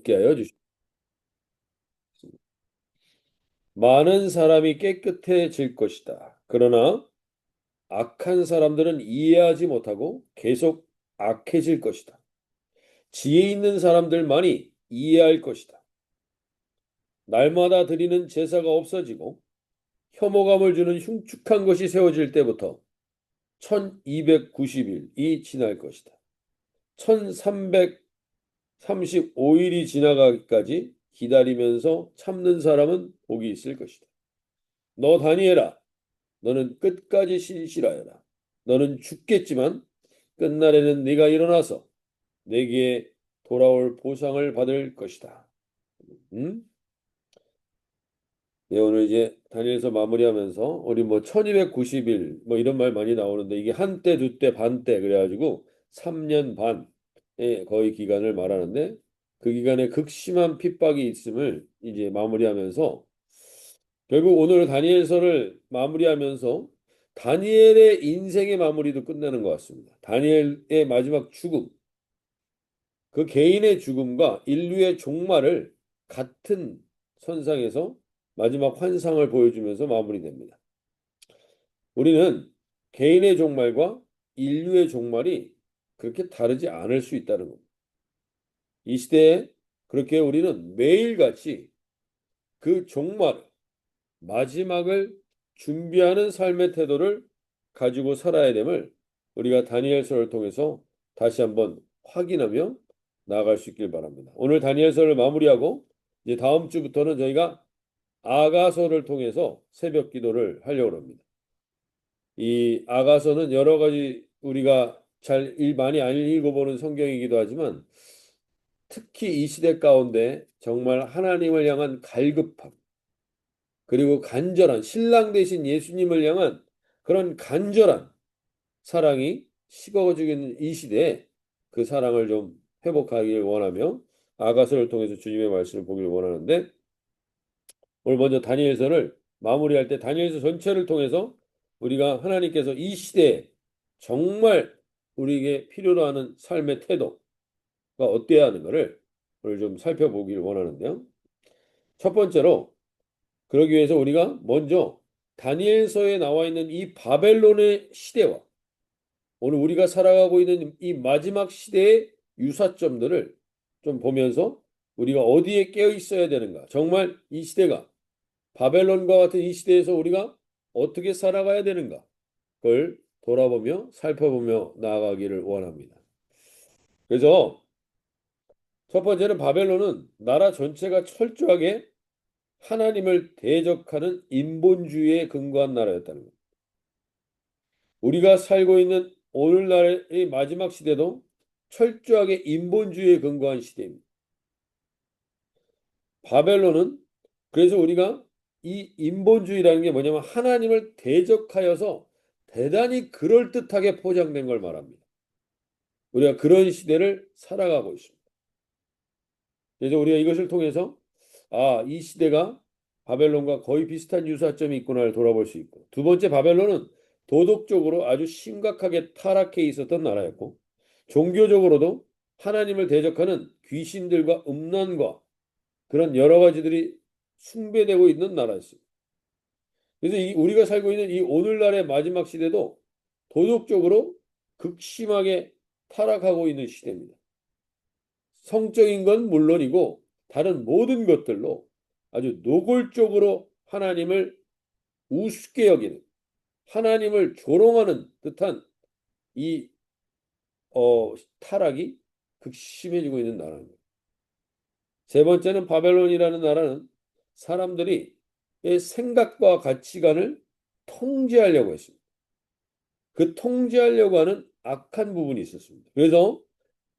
있게 하여 주시옵소서. 많은 사람이 깨끗해질 것이다. 그러나 악한 사람들은 이해하지 못하고 계속 악해질 것이다. 지혜 있는 사람들만이 이해할 것이다. 날마다 드리는 제사가 없어지고 혐오감을 주는 흉측한 것이 세워질 때부터 1290일이 지날 것이다. 1335일이 지나가기까지 기다리면서 참는 사람은 복이 있을 것이다. 너 다니엘아, 너는 끝까지 신실하여라. 너는 죽겠지만 끝날에는 네가 일어나서 내게 돌아올 보상을 받을 것이다. 음? 네, 오늘 이제 다니엘서 마무리하면서 우리 뭐 1290일 뭐 이런 말 많이 나오는데 이게 한때, 두때, 반때 그래가지고 3년 반의 거의 기간을 말하는데 그 기간에 극심한 핍박이 있음을 이제 마무리하면서 결국 오늘 다니엘서를 마무리하면서 다니엘의 인생의 마무리도 끝나는 것 같습니다. 다니엘의 마지막 죽음, 그 개인의 죽음과 인류의 종말을 같은 선상에서 마지막 환상을 보여주면서 마무리됩니다. 우리는 개인의 종말과 인류의 종말이 그렇게 다르지 않을 수 있다는 겁니다. 이 시대에 그렇게 우리는 매일같이 그 종말, 마지막을 준비하는 삶의 태도를 가지고 살아야 됨을 우리가 다니엘서를 통해서 다시 한번 확인하며 나아갈 수 있길 바랍니다. 오늘 다니엘서를 마무리하고 이제 다음 주부터는 저희가 아가서를 통해서 새벽 기도를 하려고 합니다. 이 아가서는 여러 가지 우리가 잘 많이 안 읽어보는 성경이기도 하지만 특히 이 시대 가운데 정말 하나님을 향한 갈급함 그리고 간절한 신랑 대신 예수님을 향한 그런 간절한 사랑이 식어지고 있는 이 시대에 그 사랑을 좀 회복하기를 원하며 아가서를 통해서 주님의 말씀을 보기를 원하는데 오늘 먼저 다니엘서를 마무리할 때 다니엘서 전체를 통해서 우리가 하나님께서 이 시대에 정말 우리에게 필요로 하는 삶의 태도가 어때야 하는가를 오늘 좀 살펴보기를 원하는데요. 첫 번째로 그러기 위해서 우리가 먼저 다니엘서에 나와 있는 이 바벨론의 시대와 오늘 우리가 살아가고 있는 이 마지막 시대의 유사점들을 좀 보면서 우리가 어디에 깨어 있어야 되는가. 정말 이 시대가 바벨론과 같은 이 시대에서 우리가 어떻게 살아가야 되는가. 그걸 돌아보며 살펴보며 나아가기를 원합니다. 그래서 첫 번째는 바벨론은 나라 전체가 철저하게 하나님을 대적하는 인본주의에 근거한 나라였다는 것. 우리가 살고 있는 오늘날의 마지막 시대도 철저하게 인본주의에 근거한 시대입니다. 바벨론은 그래서 우리가 이 인본주의라는 게 뭐냐면 하나님을 대적하여서 대단히 그럴듯하게 포장된 걸 말합니다. 우리가 그런 시대를 살아가고 있습니다. 그래서 우리가 이것을 통해서 아, 이 시대가 바벨론과 거의 비슷한 유사점이 있구나를 돌아볼 수 있고 두 번째 바벨론은 도덕적으로 아주 심각하게 타락해 있었던 나라였고 종교적으로도 하나님을 대적하는 귀신들과 음란과 그런 여러 가지들이 숭배되고 있는 나라였습니다. 그래서 이 우리가 살고 있는 이 오늘날의 마지막 시대도 도덕적으로 극심하게 타락하고 있는 시대입니다. 성적인 건 물론이고 다른 모든 것들로 아주 노골적으로 하나님을 우습게 여기는 하나님을 조롱하는 듯한 이 어, 타락이 극심해지고 있는 나라입니다. 세 번째는 바벨론이라는 나라는 사람들이 생각과 가치관을 통제하려고 했습니다. 그 통제하려고 하는 악한 부분이 있었습니다. 그래서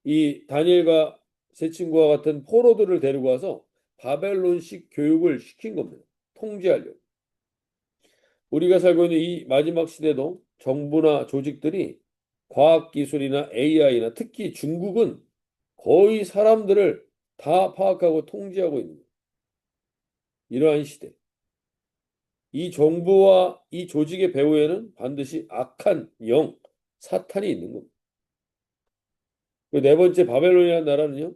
이 다니엘과 세 친구와 같은 포로들을 데리고 와서 바벨론식 교육을 시킨 겁니다. 통제하려고. 우리가 살고 있는 이 마지막 시대도 정부나 조직들이 과학기술이나 AI나 특히 중국은 거의 사람들을 다 파악하고 통제하고 있는. 이러한 시대. 이 정부와 이 조직의 배후에는 반드시 악한 영, 사탄이 있는 겁니다. 그네 번째 바벨론이라는 나라는요.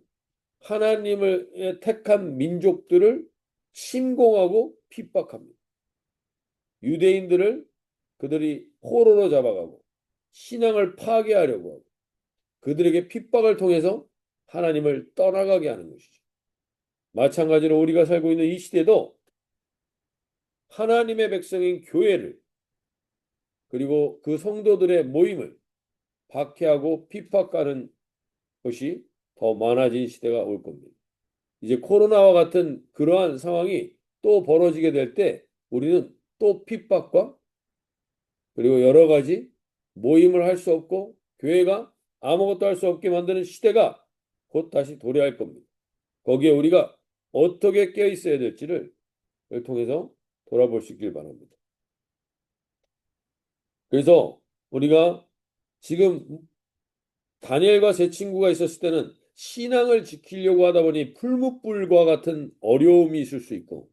하나님을 택한 민족들을 침공하고 핍박합니다. 유대인들을 그들이 포로로 잡아가고 신앙을 파괴하려고 하고 그들에게 핍박을 통해서 하나님을 떠나가게 하는 것이죠. 마찬가지로 우리가 살고 있는 이 시대도 하나님의 백성인 교회를 그리고 그 성도들의 모임을 박해하고 핍박하는 것이 더 많아진 시대가 올 겁니다. 이제 코로나와 같은 그러한 상황이 또 벌어지게 될 때 우리는 또 핍박과 그리고 여러 가지 모임을 할 수 없고 교회가 아무것도 할 수 없게 만드는 시대가 곧 다시 도래할 겁니다. 거기에 우리가 어떻게 깨어 있어야 될지를 통해서 돌아볼 수 있길 바랍니다. 그래서 우리가 지금 다니엘과 세 친구가 있었을 때는 신앙을 지키려고 하다 보니 풀무불과 같은 어려움이 있을 수 있고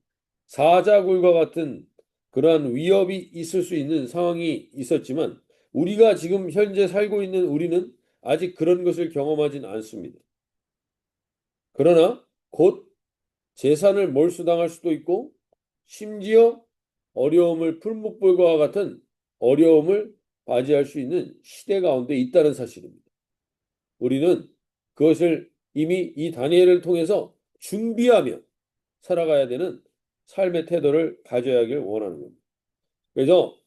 사자굴과 같은 그러한 위협이 있을 수 있는 상황이 있었지만 우리가 지금 현재 살고 있는 우리는 아직 그런 것을 경험하진 않습니다. 그러나 곧 재산을 몰수당할 수도 있고 심지어 어려움을 풀무불과 같은 어려움을 맞이할 수 있는 시대 가운데 있다는 사실입니다. 우리는 그것을 이미 이 다니엘을 통해서 준비하며 살아가야 되는 삶의 태도를 가져야 하길 원하는 겁니다. 그래서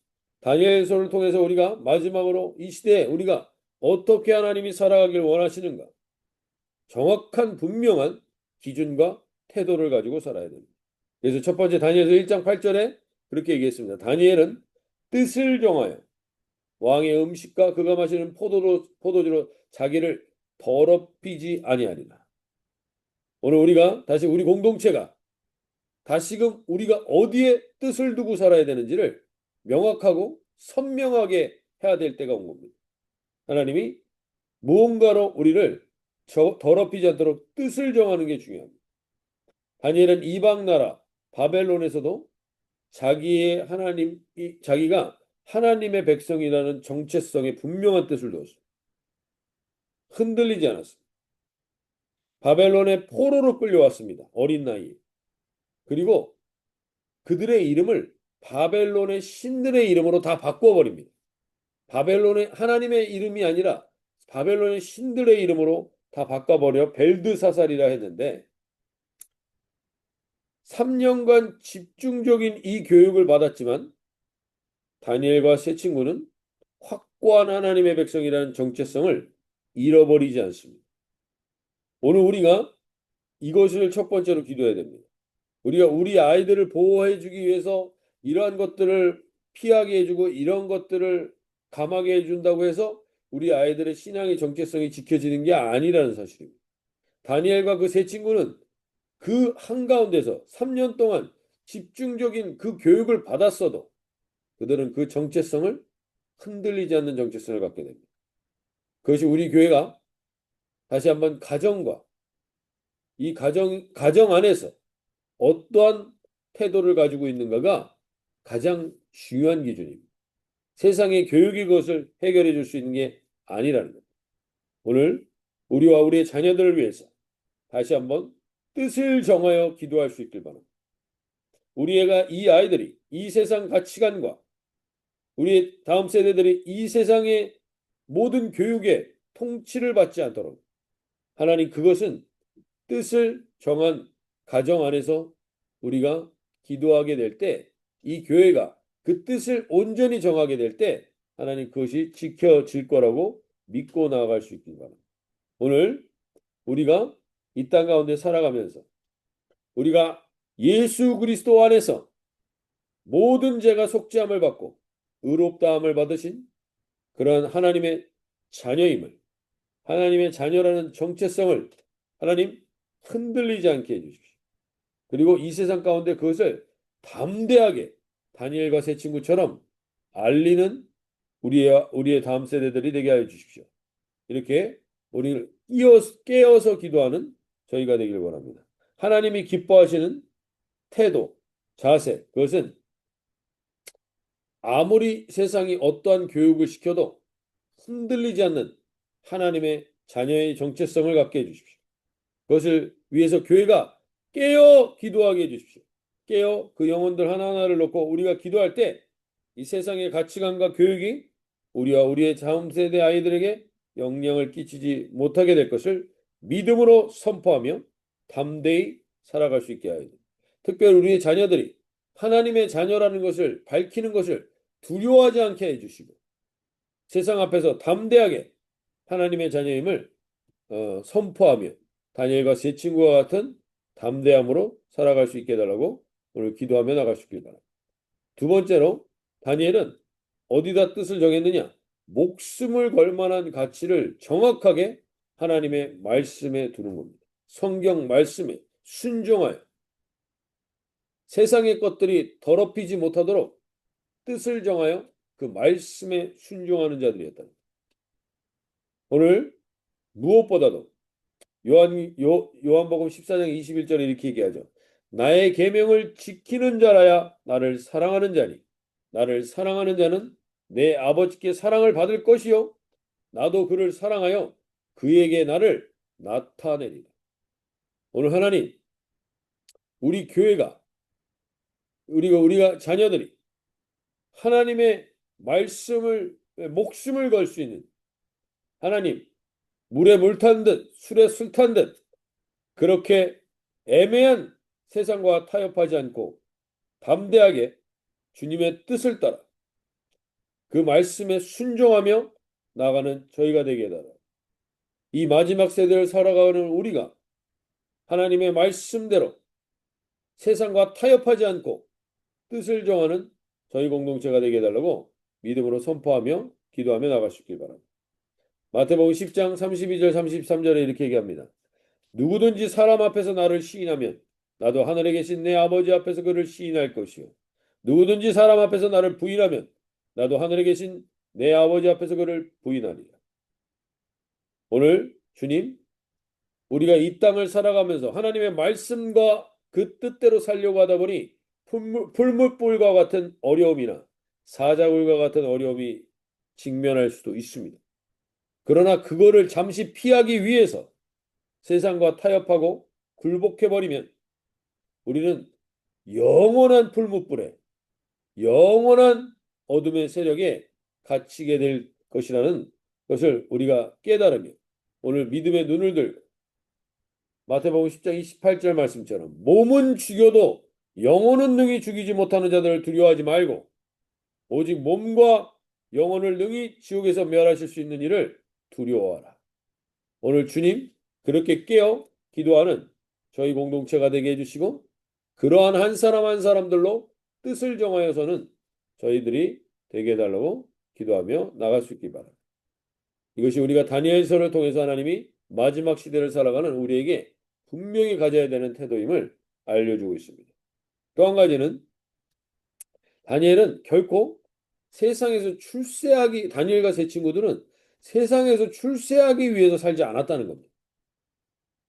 다니엘서를 통해서 우리가 마지막으로 이 시대에 우리가 어떻게 하나님이 살아가길 원하시는가 정확한 분명한 기준과 태도를 가지고 살아야 됩니다. 그래서 첫 번째 다니엘서 1장 8절에 그렇게 얘기했습니다. 다니엘은 뜻을 정하여 왕의 음식과 그가 마시는 포도로, 포도주로 자기를 더럽히지 아니하리라. 오늘 우리가 다시 우리 공동체가 다시금 우리가 어디에 뜻을 두고 살아야 되는지를 명확하고 선명하게 해야 될 때가 온 겁니다. 하나님이 무언가로 우리를 더럽히지 않도록 뜻을 정하는 게 중요합니다. 다니엘은 이방 나라 바벨론에서도 자기의 하나님, 자기가 하나님의 백성이라는 정체성에 분명한 뜻을 두었습니다. 흔들리지 않았습니다. 바벨론의 포로로 끌려왔습니다. 어린 나이에. 그리고 그들의 이름을 바벨론의 신들의 이름으로 다 바꿔버립니다. 바벨론의 하나님의 이름이 아니라 바벨론의 신들의 이름으로 다 바꿔버려 벨드사살이라 했는데 3년간 집중적인 이 교육을 받았지만 다니엘과 세 친구는 확고한 하나님의 백성이라는 정체성을 잃어버리지 않습니다. 오늘 우리가 이것을 첫 번째로 기도해야 됩니다. 우리가 우리 아이들을 보호해 주기 위해서 이러한 것들을 피하게 해주고 이런 것들을 감하게 해준다고 해서 우리 아이들의 신앙의 정체성이 지켜지는 게 아니라는 사실입니다. 다니엘과 그 세 친구는 그 한가운데서 3년 동안 집중적인 그 교육을 받았어도 그들은 그 정체성을 흔들리지 않는 정체성을 갖게 됩니다. 그것이 우리 교회가 다시 한번 가정과 이 가정, 가정 안에서 어떠한 태도를 가지고 있는가가 가장 중요한 기준입니다. 세상의 교육이 그것을 해결해 줄 수 있는 게 아니라는 겁니다. 오늘 우리와 우리의 자녀들을 위해서 다시 한번 뜻을 정하여 기도할 수 있길 바랍니다. 우리 애가 이 아이들이 이 세상 가치관과 우리 다음 세대들이 이 세상의 모든 교육의 통치를 받지 않도록 하나님 그것은 뜻을 정한 가정 안에서 우리가 기도하게 될 때 이 교회가 그 뜻을 온전히 정하게 될 때 하나님 그것이 지켜질 거라고 믿고 나아갈 수 있길 바랍니다. 오늘 우리가 이 땅 가운데 살아가면서 우리가 예수 그리스도 안에서 모든 죄가 속죄함을 받고 의롭다함을 받으신 그러한 하나님의 자녀임을 하나님의 자녀라는 정체성을 하나님 흔들리지 않게 해주십시오. 그리고 이 세상 가운데 그것을 담대하게 다니엘과 세 친구처럼 알리는 우리의, 우리의 다음 세대들이 되게 하여 주십시오. 이렇게 우리를 깨어서 기도하는 저희가 되길 원합니다. 하나님이 기뻐하시는 태도, 자세, 그것은 아무리 세상이 어떠한 교육을 시켜도 흔들리지 않는 하나님의 자녀의 정체성을 갖게 해주십시오. 그것을 위해서 교회가 깨어 기도하게 해주십시오. 깨어 그 영혼들 하나하나를 놓고 우리가 기도할 때 이 세상의 가치관과 교육이 우리와 우리의 다음 세대 아이들에게 영향을 끼치지 못하게 될 것을 믿음으로 선포하며 담대히 살아갈 수 있게 하여 됩니다. 특별히 우리의 자녀들이 하나님의 자녀라는 것을 밝히는 것을 두려워하지 않게 해주시고 세상 앞에서 담대하게 하나님의 자녀임을 어, 선포하며 다니엘과 세 친구와 같은 담대함으로 살아갈 수 있게 해달라고 오늘 기도하며 나갈 수 있길 바랍니다. 두 번째로 다니엘은 어디다 뜻을 정했느냐? 목숨을 걸 만한 가치를 정확하게 하나님의 말씀에 두는 겁니다. 성경 말씀에 순종하여 세상의 것들이 더럽히지 못하도록 뜻을 정하여 그 말씀에 순종하는 자들이었다. 오늘 무엇보다도 요한 요, 요한복음 14장 21절에 이렇게 얘기하죠. 나의 계명을 지키는 자라야 나를 사랑하는 자니 나를 사랑하는 자는 내 아버지께 사랑을 받을 것이요 나도 그를 사랑하여 그에게 나를 나타내리라. 오늘 하나님 우리 교회가 우리가 우리가 자녀들이 하나님의 말씀을 목숨을 걸 수 있는 하나님 물에 물 탄 듯 술에 술 탄 듯 그렇게 애매한 세상과 타협하지 않고 담대하게 주님의 뜻을 따라 그 말씀에 순종하며 나가는 저희가 되게 해달라. 이 마지막 세대를 살아가는 우리가 하나님의 말씀대로 세상과 타협하지 않고 뜻을 정하는 저희 공동체가 되게 해달라고 믿음으로 선포하며 기도하며 있길 바랍니다. 마태복음 10장 32절 33절에 이렇게 얘기합니다. 누구든지 사람 앞에서 나를 시인하면 나도 하늘에 계신 내 아버지 앞에서 그를 시인할 것이요. 누구든지 사람 앞에서 나를 부인하면 나도 하늘에 계신 내 아버지 앞에서 그를 부인하리라. 오늘 주님 우리가 이 땅을 살아가면서 하나님의 말씀과 그 뜻대로 살려고 하다 보니 풀물불과 같은 어려움이나 사자굴과 같은 어려움이 직면할 수도 있습니다. 그러나 그거를 잠시 피하기 위해서 세상과 타협하고 굴복해버리면 우리는 영원한 풀무불에 영원한 어둠의 세력에 갇히게 될 것이라는 것을 우리가 깨달으며 오늘 믿음의 눈을 들고 마태복음 10장 28절 말씀처럼 몸은 죽여도 영혼은 능히 죽이지 못하는 자들을 두려워하지 말고 오직 몸과 영혼을 능히 지옥에서 멸하실 수 있는 일을 두려워하라. 오늘 주님 그렇게 깨어 기도하는 저희 공동체가 되게 해주시고 그러한 한 사람 한 사람들로 뜻을 정하여서는 저희들이 되게 해달라고 기도하며 나갈 수 있기 바랍니다. 이것이 우리가 다니엘서를 통해서 하나님이 마지막 시대를 살아가는 우리에게 분명히 가져야 되는 태도임을 알려주고 있습니다. 또 한 가지는 다니엘은 결코 세상에서 출세하기 다니엘과 세 친구들은 세상에서 출세하기 위해서 살지 않았다는 겁니다.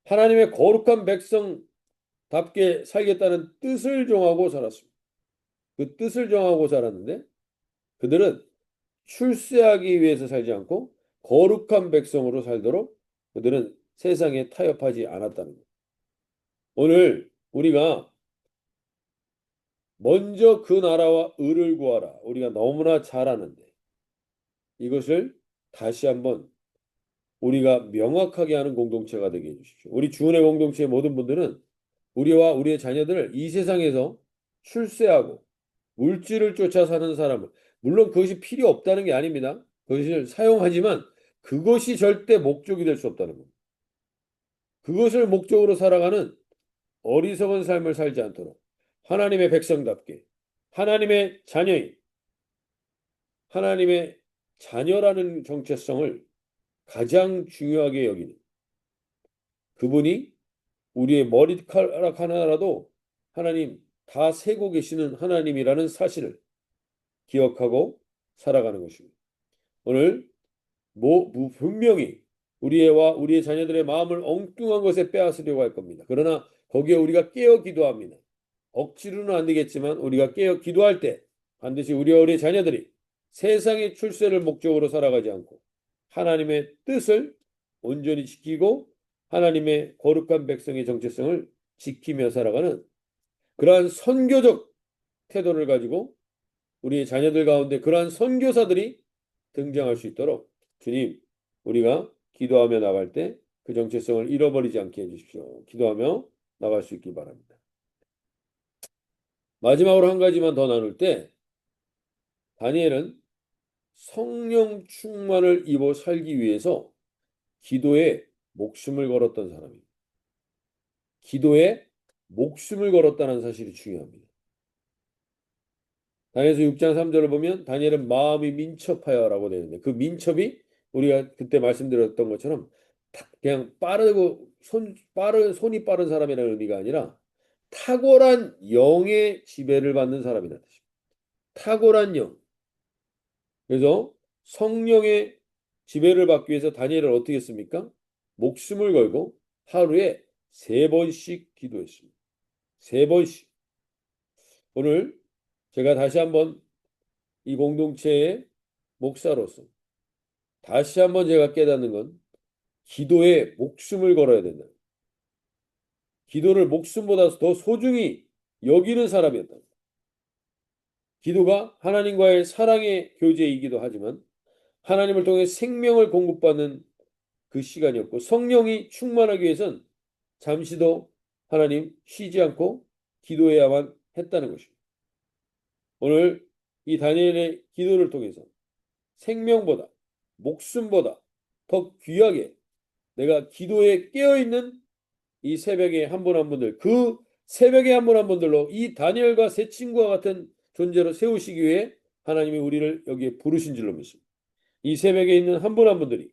하나님의 거룩한 백성답게 살겠다는 뜻을 정하고 살았습니다. 그 뜻을 정하고 살았는데 그들은 출세하기 위해서 살지 않고 거룩한 백성으로 살도록 그들은 세상에 타협하지 않았다는 것. 오늘 우리가 먼저 그 나라와 의를 구하라. 우리가 너무나 잘 아는데 이것을 다시 한번 우리가 명확하게 하는 공동체가 되게 해주십시오. 우리 주은의 공동체의 모든 분들은 우리와 우리의 자녀들을 이 세상에서 출세하고 물질을 쫓아 사는 사람을 물론 그것이 필요 없다는 게 아닙니다. 그것을 사용하지만 그것이 절대 목적이 될 수 없다는 겁니다. 그것을 목적으로 살아가는 어리석은 삶을 살지 않도록 하나님의 백성답게 하나님의 자녀인 하나님의 자녀라는 정체성을 가장 중요하게 여기는 그분이 우리의 머리카락 하나라도 하나님 다 세고 계시는 하나님이라는 사실을 기억하고 살아가는 것입니다. 오늘 뭐 분명히 우리와 우리의 자녀들의 마음을 엉뚱한 것에 빼앗으려고 할 겁니다. 그러나 거기에 우리가 깨어 기도합니다. 억지로는 안 되겠지만 우리가 깨어 기도할 때 반드시 우리와 우리의 자녀들이 세상의 출세를 목적으로 살아가지 않고 하나님의 뜻을 온전히 지키고 하나님의 거룩한 백성의 정체성을 지키며 살아가는 그러한 선교적 태도를 가지고 우리의 자녀들 가운데 그러한 선교사들이 등장할 수 있도록 주님, 우리가 기도하며 나갈 때 그 정체성을 잃어버리지 않게 해주십시오. 기도하며 나갈 수 있길 바랍니다. 마지막으로 한 가지만 더 나눌 때 다니엘은 성령 충만을 입어 살기 위해서 기도에 목숨을 걸었던 사람입니다. 기도에 목숨을 걸었다는 사실이 중요합니다. 다니엘서 6장 3절을 보면 다니엘은 마음이 민첩하여라고 되는데 그 민첩이 우리가 그때 말씀드렸던 것처럼 그냥 빠르고 손 빠른 손이 빠른 사람이라는 의미가 아니라 탁월한 영의 지배를 받는 사람이라는 뜻입니다. 탁월한 영. 그래서 성령의 지배를 받기 위해서 다니엘을 어떻게 했습니까? 목숨을 걸고 하루에 세 번씩 기도했습니다. 세 번씩. 오늘 제가 다시 한번 이 공동체의 목사로서 다시 한번 제가 깨닫는 건 기도에 목숨을 걸어야 된다. 기도를 목숨보다 더 소중히 여기는 사람이었다. 기도가 하나님과의 사랑의 교제이기도 하지만 하나님을 통해 생명을 공급받는 그 시간이었고 성령이 충만하기 위해선 잠시도 하나님 쉬지 않고 기도해야만 했다는 것입니다. 오늘 이 다니엘의 기도를 통해서 생명보다 목숨보다 더 귀하게 내가 기도에 깨어있는 이 새벽에 한 분 한 분들 그 새벽에 한 분 한 분들로 이 다니엘과 세 친구와 같은 존재로 세우시기 위해 하나님이 우리를 여기에 부르신 줄로 믿습니다. 이 새벽에 있는 한분한 분들이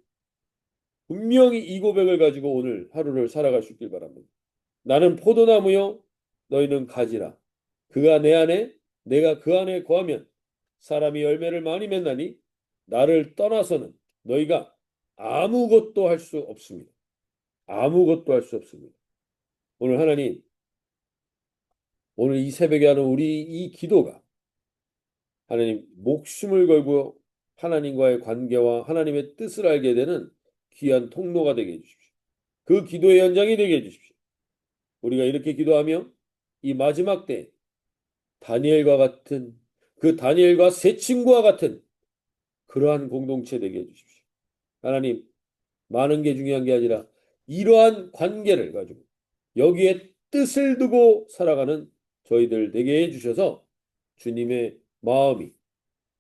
분명히 이 고백을 가지고 오늘 하루를 살아갈 수 있길 바랍니다. 나는 포도나무요 너희는 가지라. 그가 내 안에 내가 그 안에 거하면 사람이 열매를 많이 맺나니 나를 떠나서는 너희가 아무것도 할 수 없습니다. 아무것도 할 수 없습니다. 오늘 하나님, 오늘 이 새벽에 하는 우리 이 기도가 하나님 목숨을 걸고 하나님과의 관계와 하나님의 뜻을 알게 되는 귀한 통로가 되게 해주십시오. 그 기도의 현장이 되게 해주십시오. 우리가 이렇게 기도하며 이 마지막 때 다니엘과 같은 그 다니엘과 세 친구와 같은 그러한 공동체 되게 해주십시오. 하나님, 많은 게 중요한 게 아니라 이러한 관계를 가지고 여기에 뜻을 두고 살아가는 저희들 되게 해주셔서 주님의 마음이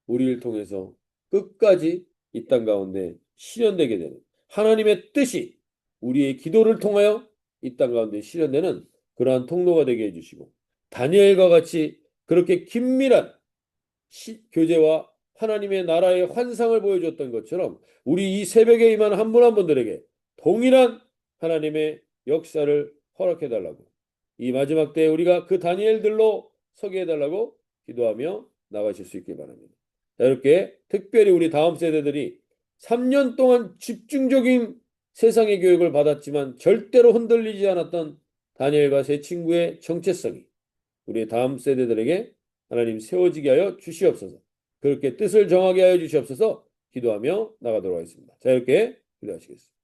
우리를 통해서 끝까지 이 땅 가운데 실현되게 되는 하나님의 뜻이 우리의 기도를 통하여 이 땅 가운데 실현되는 그러한 통로가 되게 해주시고 다니엘과 같이 그렇게 긴밀한 시, 교제와 하나님의 나라의 환상을 보여줬던 것처럼 우리 이 새벽에 임한 한 분 한 분들에게 동일한 하나님의 역사를 허락해 달라고 이 마지막 때에 우리가 그 다니엘들로 서게 해달라고 기도하며 나가실 수 있길 바랍니다. 자, 이렇게 특별히 우리 다음 세대들이 3년 동안 집중적인 세상의 교육을 받았지만 절대로 흔들리지 않았던 다니엘과 세 친구의 정체성이 우리 다음 세대들에게 하나님 세워지게 하여 주시옵소서. 그렇게 뜻을 정하게 하여 주시옵소서 기도하며 나가도록 하겠습니다. 자, 이렇게 기도하시겠습니다.